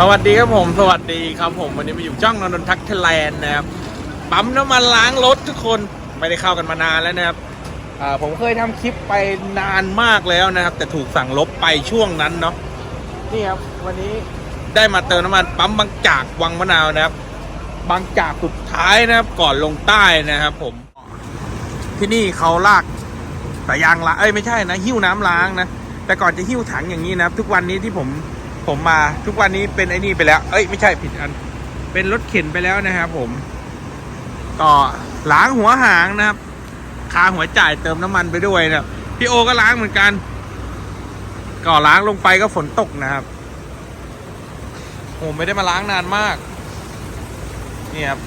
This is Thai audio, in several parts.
สวัสดีครับผมสวัสดีครับผมวันนี้มาอยู่ช่องนนททักเทแลนด์นะครับปั๊มน้ำมันล้างรถทุกคนไม่ได้เข้ากันมานานแล้วนะครับอ่าผมเคยทำคลิปไปนานมากแล้วนะครับ แต่ถูกสั่งลบไปช่วงนั้นเนาะนี่ครับวันนี้ได้มาเติมน้ำมันปั๊มบางจากวังมะนาวนะครับ บางจากสุดท้ายนะครับก่อนลงใต้นะครับ ผม ที่นี่เขาลากสายยางล้างเอ้ยไม่ใช่นะหิ้วน้ำล้างนะแต่ก่อนจะหิ้วถังอย่างนี้นะครับ ทุกวันนี้ที่ผม ผมมาทุกวันนี้เป็นไอ้นี่ไปแล้ว เอ้ยไม่ใช่ผิดอัน เป็นรถเข็นไปแล้วนะครับผม ก็ล้างหัวหางนะครับคาหัวจ่ายเติมน้ำมันไปด้วยนะพี่โอก็ล้างเหมือนกัน ก็ล้างลงไปก็ฝนตกนะครับผมไม่ได้มาล้างนานมาก นี่ครับ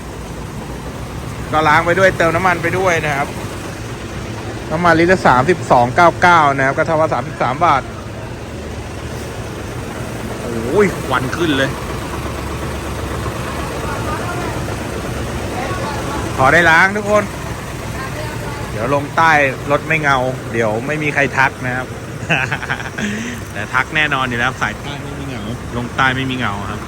ก็ล้างไปด้วยเติมน้ำมันไปด้วยนะครับ น้ำมันลิตรสามสิบสองเก้าเก้านะครับ ก็เท่ากับสามสิบสามบาท อ้ยควันขึ้นเลย ขอได้ล้างทุกคน เดี๋ยวลงใต้รถไม่เงา เดี๋ยวไม่มีใครทักนะครับ แต่ทักแน่นอนอยู่แล้วสายใต้ไม่มีเงา ลงใต้ไม่มีเงาครับ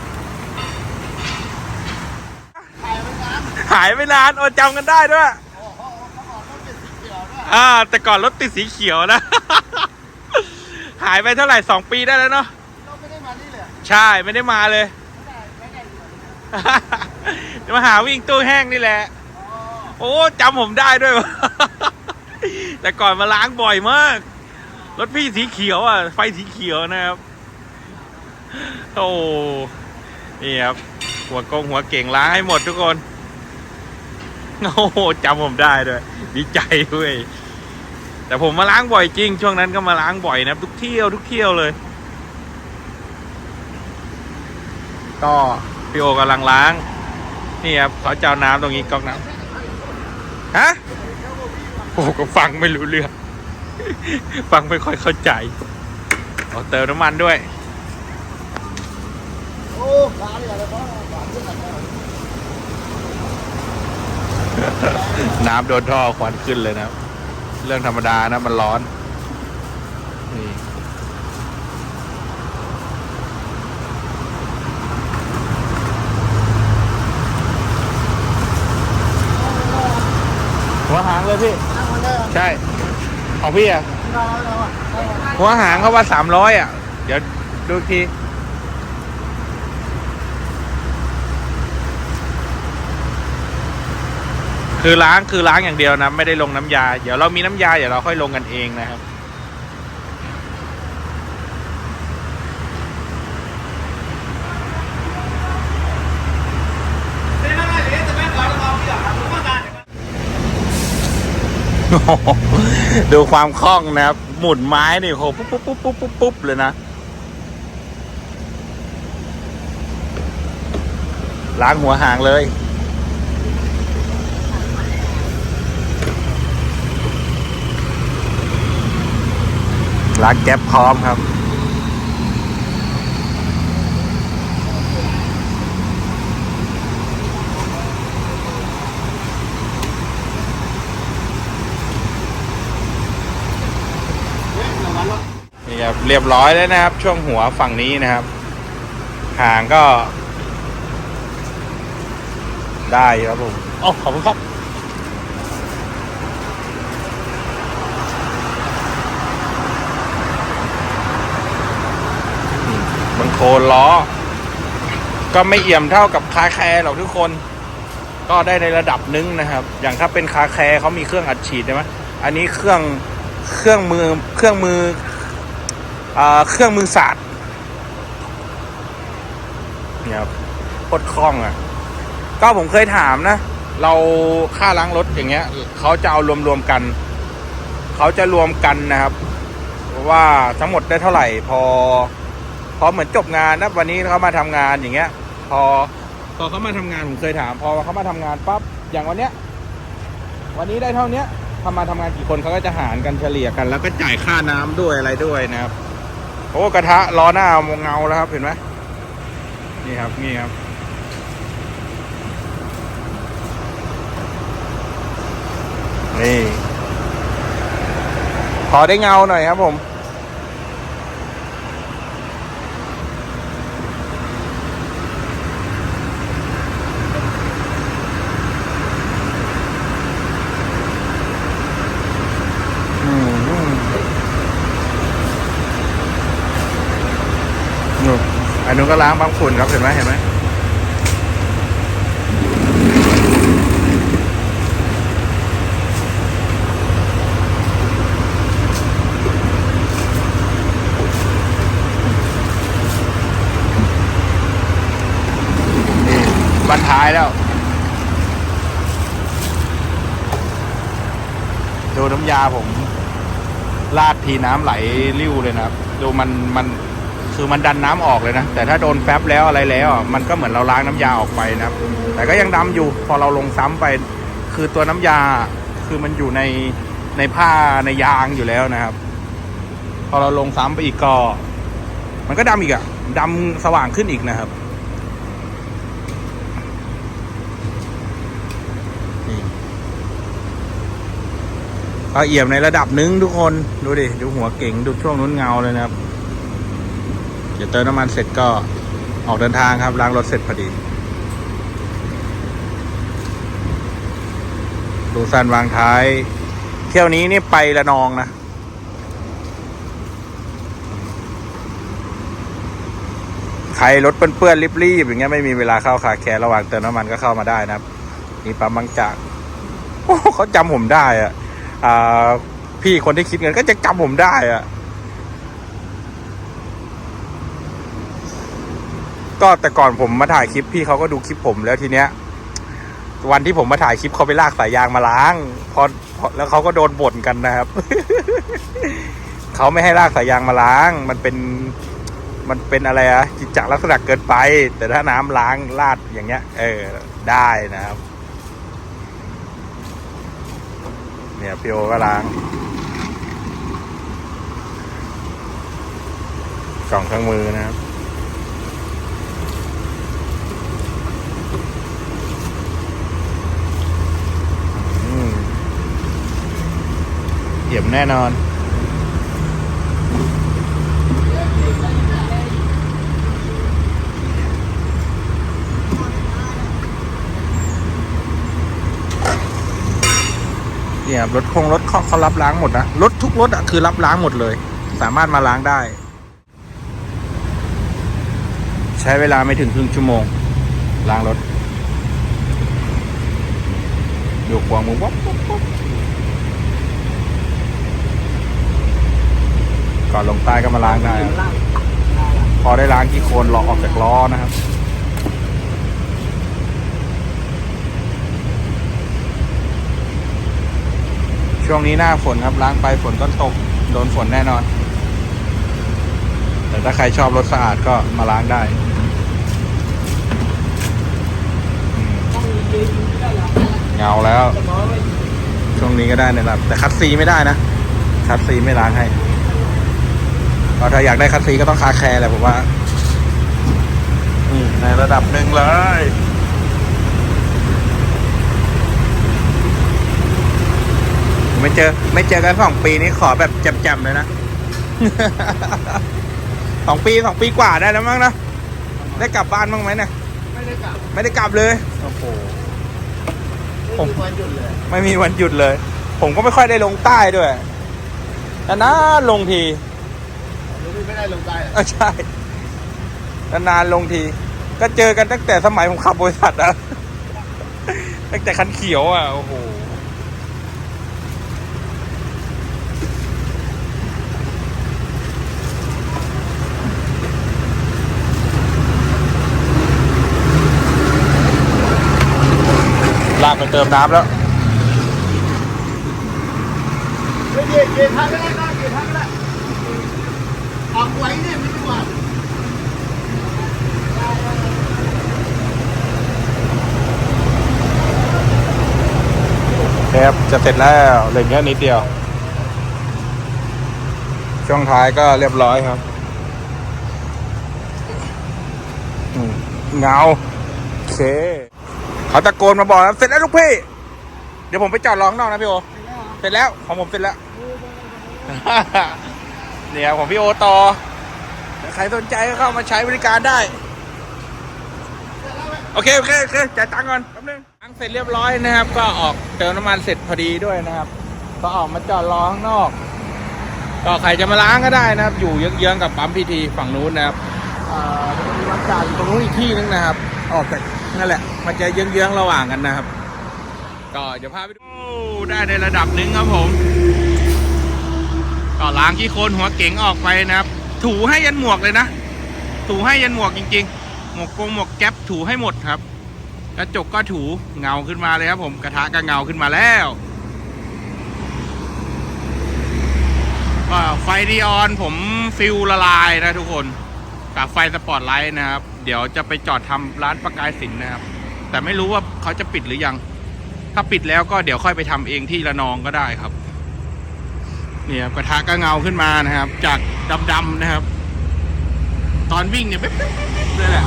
หายไปนานโอ้จำกันได้ด้วยอ่าแต่ก่อนรถติดสีเขียวนะ หายไปเท่าไหร่สองปีได้แล้วเนาะ ใช่ไม่ได้มาเลยไม่ได้ไม่ได้อยู่จะมาหาวิ่งตู้แห้งนี่แหละ โอ้จำผมได้ด้วยวะแต่ก่อนมาล้างบ่อยมาก รถพี่สีเขียวอะ ไฟสีเขียวนะครับ โอ้นี่ครับ หัวกงหัวเก่งล้างให้หมดทุกคน โอ้โหจำผมได้ด้วย ดีใจด้วย แต่ผมมาล้างบ่อยจริง ช่วงนั้นก็มาล้างบ่อยนะครับทุกเที่ยวทุกเที่ยวเลย ก็พี่โอกำลังล้าง นี่ครับเขาเจะเอาน้ำตรงนี้ก๊อกน้ำฮะโอ้ก็ฟังไม่รู้เรื่อง ฟังไม่ค่อยเข้าใจเอาเติมน้ำมันด้วยน้ำโดนท่อควันขึ้นเลยนะ เรื่องธรรมดานะมันร้อน นี่ หัวหางเลย พี่นั่งมาได้ใช่ ของพี่อะเราเราอะเราอะหัวหางเขาว่าสามร้อยอะ เดี๋ยวดูอีกทีคือล้างคือล้างอย่างเดียวนะ ไม่ได้ลงน้ำยา เดี๋ยวเรามีน้ำยา เดี๋ยวเราค่อยลงกันเองนะครับ โอ้โห ดูความคล่องนะครับ หมุนไม้นี่โหปุ๊บปุ๊บปุ๊บปุ๊บปุ๊บปุ๊บเลยนะ ล้างหัวหางเลย ล้างแก๊ปพร้อมครับ นี่ครับ เรียบร้อยแล้วนะครับ ช่วงหัวฝั่งนี้นะครับหางก็ ได้ครับผมโอ้ขอบคุณครับบางโคนล้อ ก็ไม่เอี่ยมเท่ากับคาแคร์หรอกทุกคน ก็ได้ในระดับหนึงนะครับ อย่างถ้าเป็นคาแคร์เขามีเครื่องอัดฉีดใช่ไหมอันนี้เครื่องเครื่องมือเครื่องมืออ่า เครื่องมือสาดเนี่ยครับโคตรคล่องอะ ก็ผมเคยถามนะ เราค่าล้างรถอย่างเงี้ยเขาจะเอารวมๆกัน เขาจะรวมกันนะครับ ว่าทั้งหมดได้เท่าไหร่ พอ พอเหมือนจบงานนะวันนี้เขามาทำงานอย่างเงี้ย พอพอเขามาทำงานผมเคยถาม พอเขามาทำงานปั๊บอย่างวันเนี้ย วันนี้ได้เท่าเนี้ยทำมาทำงานกี่คนเขาก็จะหารกันเฉลี่ยกัน แล้วก็จ่ายค่าน้ำด้วยอะไรด้วยนะครับ โอ้กระทะล้อหน้ามองเงาแล้วครับเห็นไหมนี่ครับนี่ครับ นี่ ขอได้เงาหน่อยครับผมันนู้นก็ล้างบางฝุ่นครับเห็นไหมเห็นไหมนี่บันท้ายแล้ว ดูน้ำยาผมลาดทีน้ำไหลริ้วเลยนะครับ ดูมันมัน คือมันดันน้ำออกเลยนะ แต่ถ้าโดนแฟบแล้วอะไรแล้ว มันก็เหมือนเราล้างน้ำยาออกไปนะครับ แต่ก็ยังดำอยู่พอเราลงซ้ำไป คือตัวน้ำยาคือมันอยู่ในในผ้าในยางอยู่แล้วนะครับ พอเราลงซ้ำไปอีกก็ มันก็ดำอีกอะดำสว่างขึ้นอีกนะครับนี่ก็เอี่ยมในระดับหนึ่งทุกคน ดูดิ ดูหัวเก่ง ดูช่วงนู้นเงาเลยนะครับ ดี๋ยวเติมน้ำมันเสร็จก็ออกเดินทางครับล้างรถเสร็จพอดี ดูสันวางท้าย เที่ยวนี้นี่ไประนองนะ ใครรถเปื้อนๆรีบๆอย่างเงี้ยไม่มีเวลาเข้าคาแคร์ระหว่างเติมน้ำมันก็เข้ามาได้นะครับนี่ปั๊มบางจากเขาจำผมได้อะอ่าพี่คนที่คิดเงินก็จะจำผมได้อะ ก็แต่ก่อนผมมาถ่ายคลิปพี่เขาก็ดูคลิปผมแล้วทีเนี้ย วันที่ผมมาถ่ายคลิปเขาไปลากสายยางมาล้างพอพอแล้วเขาก็โดนบ่นกันนะครับ เขาไม่ให้ลากสายยางมาล้าง มันเป็นมันเป็นอะไรอะจิตจักลักษณะเกินไป แต่ถ้าน้ำล้างลาดอย่างเงี้ย เออ ได้นะครับ เนี่ยพี่โอก็ล้างกล่องเครื่องมือนะครับ เหี่ยมแน่นอน เนี่ยรถคงรถเขาเขารับล้างหมดนะ รถทุกรถอะคือรับล้างหมดเลย สามารถมาล้างได้ ใช้เวลาไม่ถึงครึ่งชั่วโมง ล้างรถดูควงมือวับวับวับ ก่อนลงใต้ก็มาล้างได้ครับพอได้ล้างที่โคนหลอกออกจากล้อนะครับช่วงนี้หน้าฝนครับล้างไปฝนก็ตกโดนฝนแน่นอน แต่ถ้าใครชอบรถสะอาดก็มาล้างได้เงาแล้ว ช่วงนี้ก็ได้ในระดับแต่คัดซีไม่ได้นะ คัดซีไม่ล้างให้ เพราะถ้าอยากได้คัดซีก็ต้องคาแคร์แหละผมว่านี่ในระดับหนึ่งเลยไม่เจอ ไม่เจอกันสองปีนี้ขอแบบแจ่มๆเลยนะสองปีสองปีกว่าได้แล้วมั้งนะได้กลับบ้านบ้างไหมเนี่ยไม่ได้กลับไม่ได้กลับเลยโอ้โหไม่มีวันหยุดเลย ไม่มีวันหยุดเลย ผมก็ไม่ค่อยได้ลงใต้ด้วยแต่นานลงที หรือไม่ได้ลงใต้เออใช่ นานๆลงที ก็เจอกันตั้งแต่สมัยผมขับบริษัทอะตั้งแต่คันเขียวอะโอ้โห ลากไปเติมน้ำแล้ว ไม่เย็นเย็นทางก็ได้นะเย็นทางก็ได้ ออกไว้เนี่ยไม่ดีกว่าครับจะเสร็จแล้วเหลือแค่นิดเดียว ช่วงท้ายก็เรียบร้อยครับเงาโอเคเขาตะโกนมาบอกแล้วเสร็จแล้วลูกพี่ เดี๋ยวผมไปจอดรอข้างนอกนะพี่โอเสร็จแล้วของผมเสร็จแล้ว เนี่ยของพี่โอต่อใครสนใจก็เข้ามาใช้บริการได้ โอเค โอเคโอเคจ่ายตังค์ก่อนแป๊บนึงตังเสร็จเรียบร้อยนะครับ ก็ออกเติมน้ำมันเสร็จพอดีด้วยนะครับ ก็ออกมาจอดรอข้างนอก ก็ใครจะมาล้างก็ได้นะครับ อยู่เยื้องๆกับปั๊มพีทีฝั่งนู้นนะครับเอ่อเดี๋ยวมันมีบางจากอยู่ตรงนู้นอีกที่นึงนะครับ ออกจากนั่นแหละ มันจะเยื้องๆระหว่างกันนะครับ ก็เดี๋ยวพาไปดูได้ในระดับหนึ่งครับผม ก็ล้างขี้โคลนหัวเก๋งออกไปนะครับ ถูให้ยันหมวกเลยนะ ถูให้ยันหมวกจริงๆ หมวกกงหมวกแก๊ปถูให้หมดครับ กระจกก็ถูเงาขึ้นมาเลยครับผมกระทะก็เงาขึ้นมาแล้วก็ไฟดีออนผมฟิลละลายนะทุกคนกับไฟสปอตไลท์นะครับ เดี๋ยวจะไปจอดทำร้านประกายสินนะครับ แต่ไม่รู้ว่าเขาจะปิดหรือยัง ถ้าปิดแล้วก็เดี๋ยวค่อยไปทำเองที่ระนองก็ได้ครับ เนี่ยกระทะก็เงาขึ้นมานะครับ จากดำๆนะครับ ตอนวิ่งเนี่ยปิ๊บปิ๊บปิ๊บปิ๊บเลยแหละ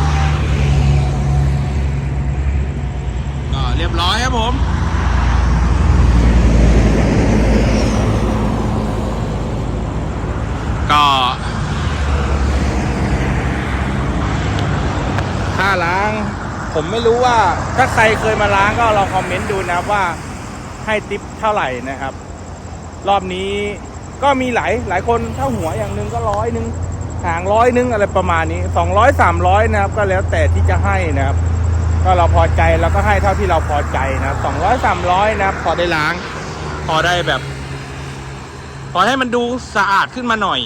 ก็เรียบร้อยครับผมก็ค่าล้าง ผมไม่รู้ว่าถ้าใครเคยมาล้างก็ลองคอมเมนต์ดูนะครับว่าให้ติปเท่าไหร่นะครับ รอบนี้ก็มีหลายหลายคนเท่าหัวอย่างหนึ่งก็ร้อยหนึ่งหางร้อยหนึ่งอะไรประมาณนี้สองร้อยสามร้อยนะครับ ก็แล้วแต่ที่จะให้นะครับ ก็เราพอใจเราก็ให้เท่าที่เราพอใจนะสองร้อยสามร้อยนะครับ พอได้ล้าง พอได้แบบ พอให้มันดูสะอาดขึ้นมาหน่อย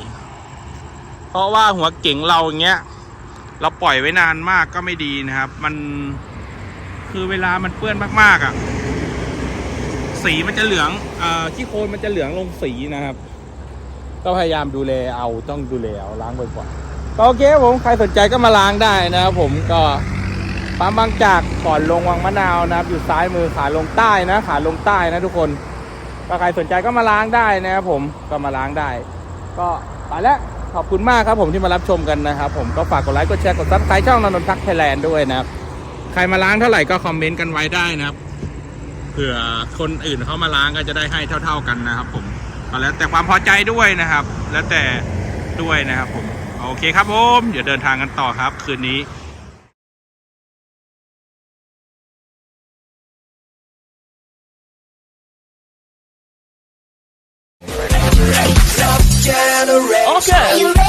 เพราะว่าหัวเก๋งเราอย่างเงี้ย เราปล่อยไว้นานมากก็ไม่ดีนะครับ มันคือเวลามันเปื้อนมากๆอะ สีมันจะเหลืองอ่อขี้โคลนมันจะเหลืองลงสีนะครับ ก็พยายามดูแลเอาต้องดูแลเอาล้างบ่อยๆโอเคครับผมใครสนใจก็มาล้างได้นะครับผมก็ปั๊มบางจากก่อนลงวังมะนาวนะครับ อยู่ซ้ายมือขาลงใต้นะขาลงใต้นะทุกคนก็ใครสนใจก็มาล้างได้นะครับผมก็มาล้างได้ ก็ไปแล้วขอบคุณมากครับผมที่มารับชมกันนะครับ ผมก็ฝากกดไลค์กดแชร์กดซับสไครต์ช่องนนทักไทยแลนด์ด้วยนะครับ ใครมาล้างเท่าไหร่ก็คอมเมนต์กันไว้ได้นะครับ ผื่อคนอื่นเขามาล้างก็จะได้ให้เท่า ๆกันนะครับ ผมก็แล้วแต่ความพอใจด้วยนะครับ แล้วแต่ด้วยนะครับผมโอเคครับผมเดี๋ยวเดินทางกันต่อครับ คืนนี้ Okay. Are you ready?